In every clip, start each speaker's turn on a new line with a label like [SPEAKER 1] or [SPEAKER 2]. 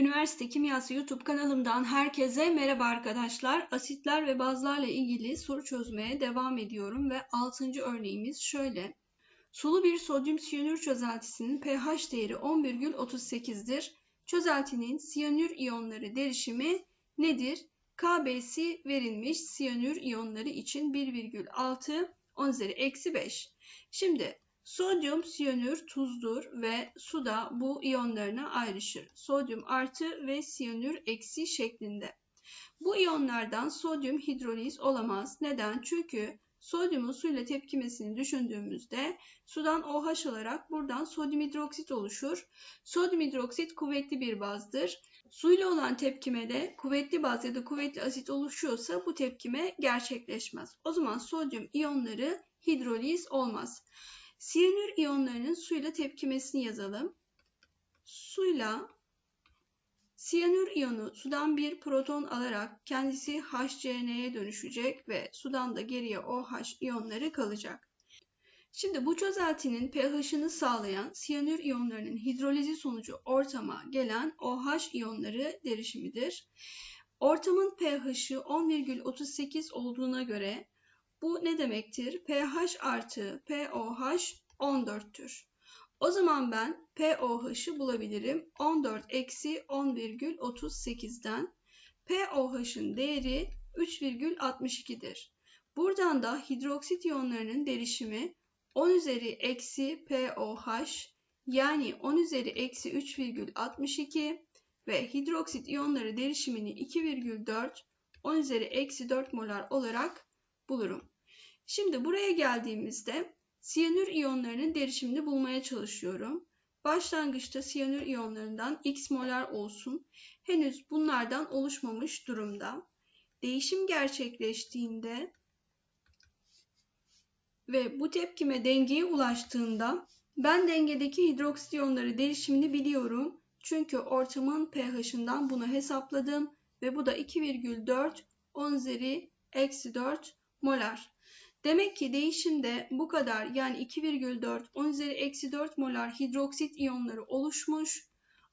[SPEAKER 1] Üniversite Kimyası YouTube kanalımdan herkese merhaba arkadaşlar. Asitler ve bazlarla ilgili soru çözmeye devam ediyorum ve 6. örneğimiz şöyle. Sulu bir sodyum siyanür çözeltisinin pH değeri 10,38'dir. Çözeltinin siyanür iyonları derişimi nedir? KB'si verilmiş siyanür iyonları için 1,6 10 üzeri eksi 5. Şimdi Sodyum siyanür tuzdur ve suda bu iyonlarına ayrışır. Sodyum artı ve siyanür eksi şeklinde. Bu iyonlardan sodyum hidroliz olamaz. Neden? Çünkü sodyumun suyla tepkimesini düşündüğümüzde sudan OH alarak buradan sodyum hidroksit oluşur. Sodyum hidroksit kuvvetli bir bazdır. Suyla olan tepkimede kuvvetli baz ya da kuvvetli asit oluşuyorsa bu tepkime gerçekleşmez. O zaman sodyum iyonları hidroliz olmaz. Siyanür iyonlarının suyla tepkimesini yazalım. Suyla siyanür iyonu sudan bir proton alarak kendisi HCn'ye dönüşecek ve sudan da geriye OH iyonları kalacak. Şimdi bu çözeltinin pH'ını sağlayan siyanür iyonlarının hidrolizi sonucu ortama gelen OH iyonları derişimidir. Ortamın pH'i 10,38 olduğuna göre bu ne demektir? pH artı pOH 14'tür. O zaman ben pOH'ı bulabilirim. 14 eksi 10,38'den pOH'ın değeri 3,62'dir. Buradan da hidroksit iyonlarının derişimi 10 üzeri eksi pOH yani 10 üzeri eksi 3,62 ve hidroksit iyonları derişimini 2,4 10 üzeri eksi 4 molar olarak bulurum. Şimdi buraya geldiğimizde siyanür iyonlarının derişimini bulmaya çalışıyorum. Başlangıçta siyanür iyonlarından x molar olsun. Henüz bunlardan oluşmamış durumda. Değişim gerçekleştiğinde ve bu tepkime dengeye ulaştığında ben dengedeki hidroksit iyonları derişimini biliyorum. Çünkü ortamın pH'ından bunu hesapladım ve bu da 2,4 10 üzeri eksi 4 molar. Demek ki değişimde bu kadar yani 2,4 10 üzeri eksi 4 molar hidroksit iyonları oluşmuş.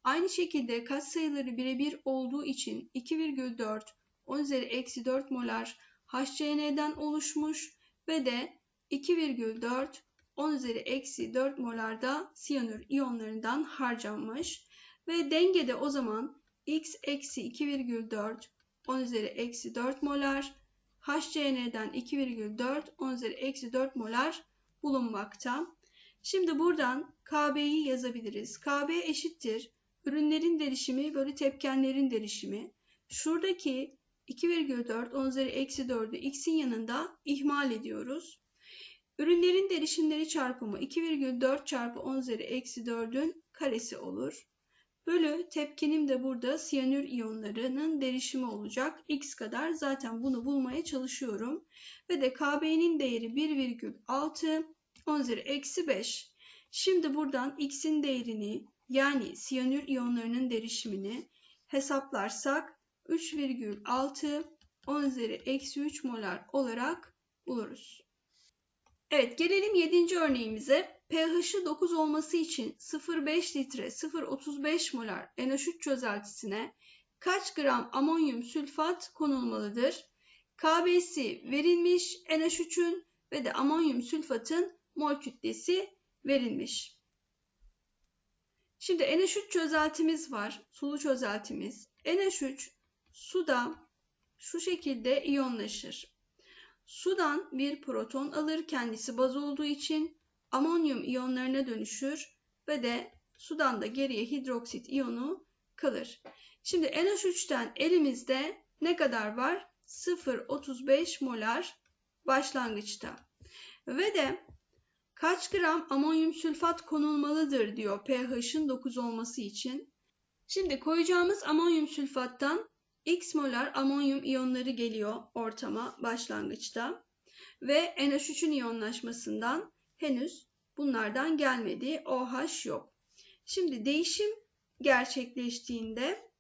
[SPEAKER 1] Aynı şekilde katsayıları birebir olduğu için 2,4 10 üzeri eksi 4 molar HCn'den oluşmuş ve de 2,4 10 üzeri eksi 4 molar da siyanür iyonlarından harcanmış. Ve dengede o zaman x eksi 2,4 10 üzeri eksi 4 molar HCn'den 2,4 10 üzeri eksi 4 molar bulunmakta. Şimdi buradan KB'yi yazabiliriz. KB eşittir. Ürünlerin derişimi bölü tepkenlerin derişimi. Şuradaki 2,4 10 üzeri eksi 4'ü x'in yanında ihmal ediyoruz. Ürünlerin derişimleri çarpımı 2,4 çarpı 10 üzeri eksi 4'ün karesi olur. Bölü tepkinim de burada siyanür iyonlarının derişimi olacak. X kadar zaten bunu bulmaya çalışıyorum. Ve de KB'nin değeri 1,6 10 üzeri eksi 5. Şimdi buradan X'in değerini yani siyanür iyonlarının derişimini hesaplarsak 3,6 10 üzeri eksi 3 molar olarak buluruz. Evet gelelim 7. örneğimize pH'i 9 olması için 0,5 litre 0,35 molar NH3 çözeltisine kaç gram amonyum sülfat konulmalıdır? KB'si verilmiş NH3'ün ve de amonyum sülfatın mol kütlesi verilmiş. Şimdi NH3 çözeltimiz var. Sulu çözeltimiz. NH3 suda şu şekilde iyonlaşır. Sudan bir proton alır kendisi baz olduğu için amonyum iyonlarına dönüşür ve de sudan da geriye hidroksit iyonu kalır. Şimdi NH3'ten elimizde ne kadar var? 0,35 molar başlangıçta. Ve de kaç gram amonyum sülfat konulmalıdır diyor pH'ın 9 olması için. Şimdi koyacağımız amonyum sülfattan x molar amonyum iyonları geliyor ortama başlangıçta. Ve NH3'ün iyonlaşmasından henüz bunlardan gelmedi. OH yok. Şimdi değişim gerçekleştiğinde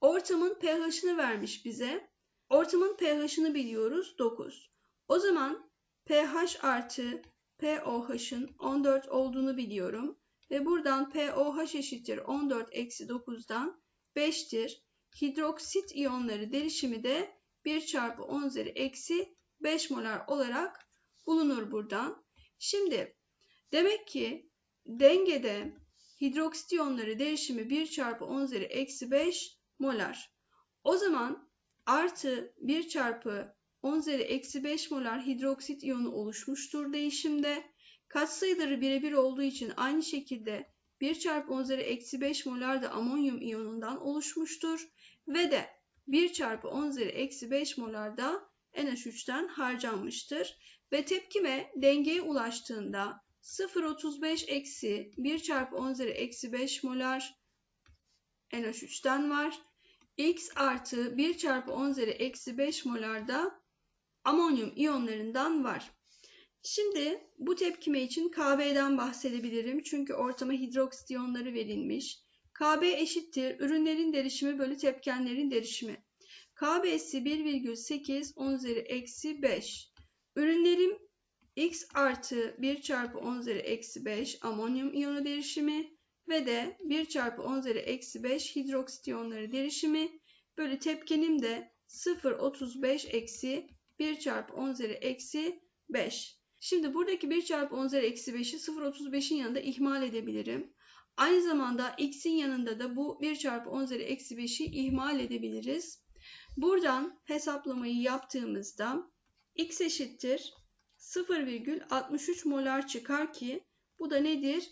[SPEAKER 1] ortamın pH'ını vermiş bize. Ortamın pH'ını biliyoruz 9. O zaman pH artı pOH'ın 14 olduğunu biliyorum. Ve buradan pOH eşittir 14 eksi 9'dan 5'tir. Hidroksit iyonları derişimi de 1 çarpı 10 üzeri eksi 5 molar olarak bulunur buradan. Şimdi demek ki dengede hidroksit iyonları derişimi 1 çarpı 10 üzeri eksi 5 molar. O zaman artı 1 çarpı 10 üzeri eksi 5 molar hidroksit iyonu oluşmuştur değişimde. Katsayıları birebir olduğu için aynı şekilde 1 çarpı 10 üzeri eksi 5 molar da amonyum iyonundan oluşmuştur. Ve de 1 çarpı 10 üzeri eksi 5 molar da NH3'ten harcanmıştır. Ve tepkime dengeye ulaştığında 0.35 eksi 1 çarpı 10 üzeri eksi 5 molar NH3'ten var. X artı 1 çarpı 10 üzeri eksi 5 molar da amonyum iyonlarından var. Şimdi bu tepkime için KB'den bahsedebilirim. Çünkü ortama hidroksit iyonları verilmiş. KB eşittir ürünlerin derişimi bölü tepkenlerin derişimi. KB'si 1,8 10 üzeri eksi 5. Ürünlerim X artı 1 çarpı 10 üzeri eksi 5 amonyum iyonu derişimi ve de 1 çarpı 10 üzeri eksi 5 hidroksit iyonları derişimi bölü tepkenim de 0,35 eksi 1 çarpı 10 üzeri eksi 5. Şimdi buradaki 1 çarpı 10 üzeri eksi 5'i 0,35'in yanında ihmal edebilirim. Aynı zamanda x'in yanında da bu 1 çarpı 10 üzeri eksi 5'i ihmal edebiliriz. Buradan hesaplamayı yaptığımızda x eşittir 0,63 molar çıkar ki bu da nedir?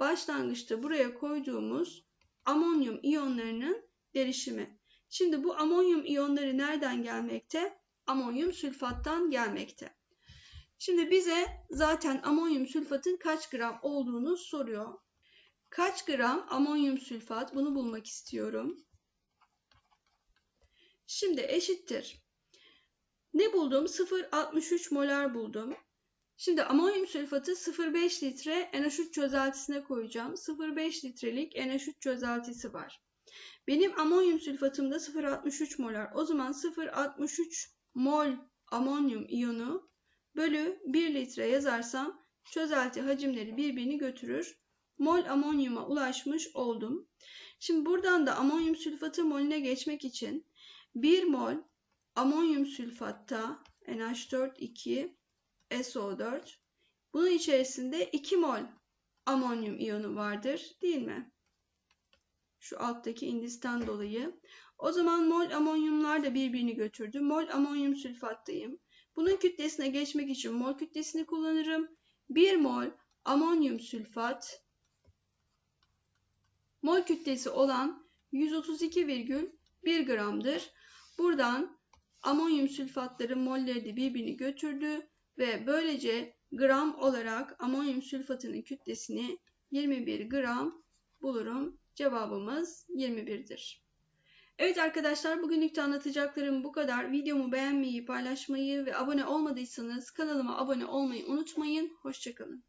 [SPEAKER 1] Başlangıçta buraya koyduğumuz amonyum iyonlarının derişimi. Şimdi bu amonyum iyonları nereden gelmekte? Amonyum sülfattan gelmekte. Şimdi bize zaten amonyum sülfatın kaç gram olduğunu soruyor. Kaç gram amonyum sülfat bunu bulmak istiyorum. Şimdi eşittir. Ne buldum? 0,63 molar buldum. Şimdi amonyum sülfatı 0,5 litre NH3 çözeltisine koyacağım. 0,5 litrelik NH3 çözeltisi var. Benim amonyum sülfatımda 0,63 molar. O zaman 0,63 mol amonyum iyonu bölü 1 litre yazarsam çözelti hacimleri birbirini götürür. Mol amonyuma ulaşmış oldum. Şimdi buradan da amonyum sülfatı molüne geçmek için 1 mol amonyum sülfatta NH4 2 SO4 bunun içerisinde 2 mol amonyum iyonu vardır değil mi? Şu alttaki indisten dolayı. O zaman mol amonyumlar da birbirini götürdü. Mol amonyum sülfattayım. Bunun kütlesine geçmek için mol kütlesini kullanırım. 1 mol amonyum sülfat mol kütlesi olan 132,1 gramdır. Buradan amonyum sülfatların molleri de birbirini götürdü ve böylece gram olarak amonyum sülfatının kütlesini 21 gram bulurum. Cevabımız 21'dir. Evet arkadaşlar bugünlük de anlatacaklarım bu kadar. Videomu beğenmeyi, paylaşmayı ve abone olmadıysanız kanalıma abone olmayı unutmayın. Hoşçakalın.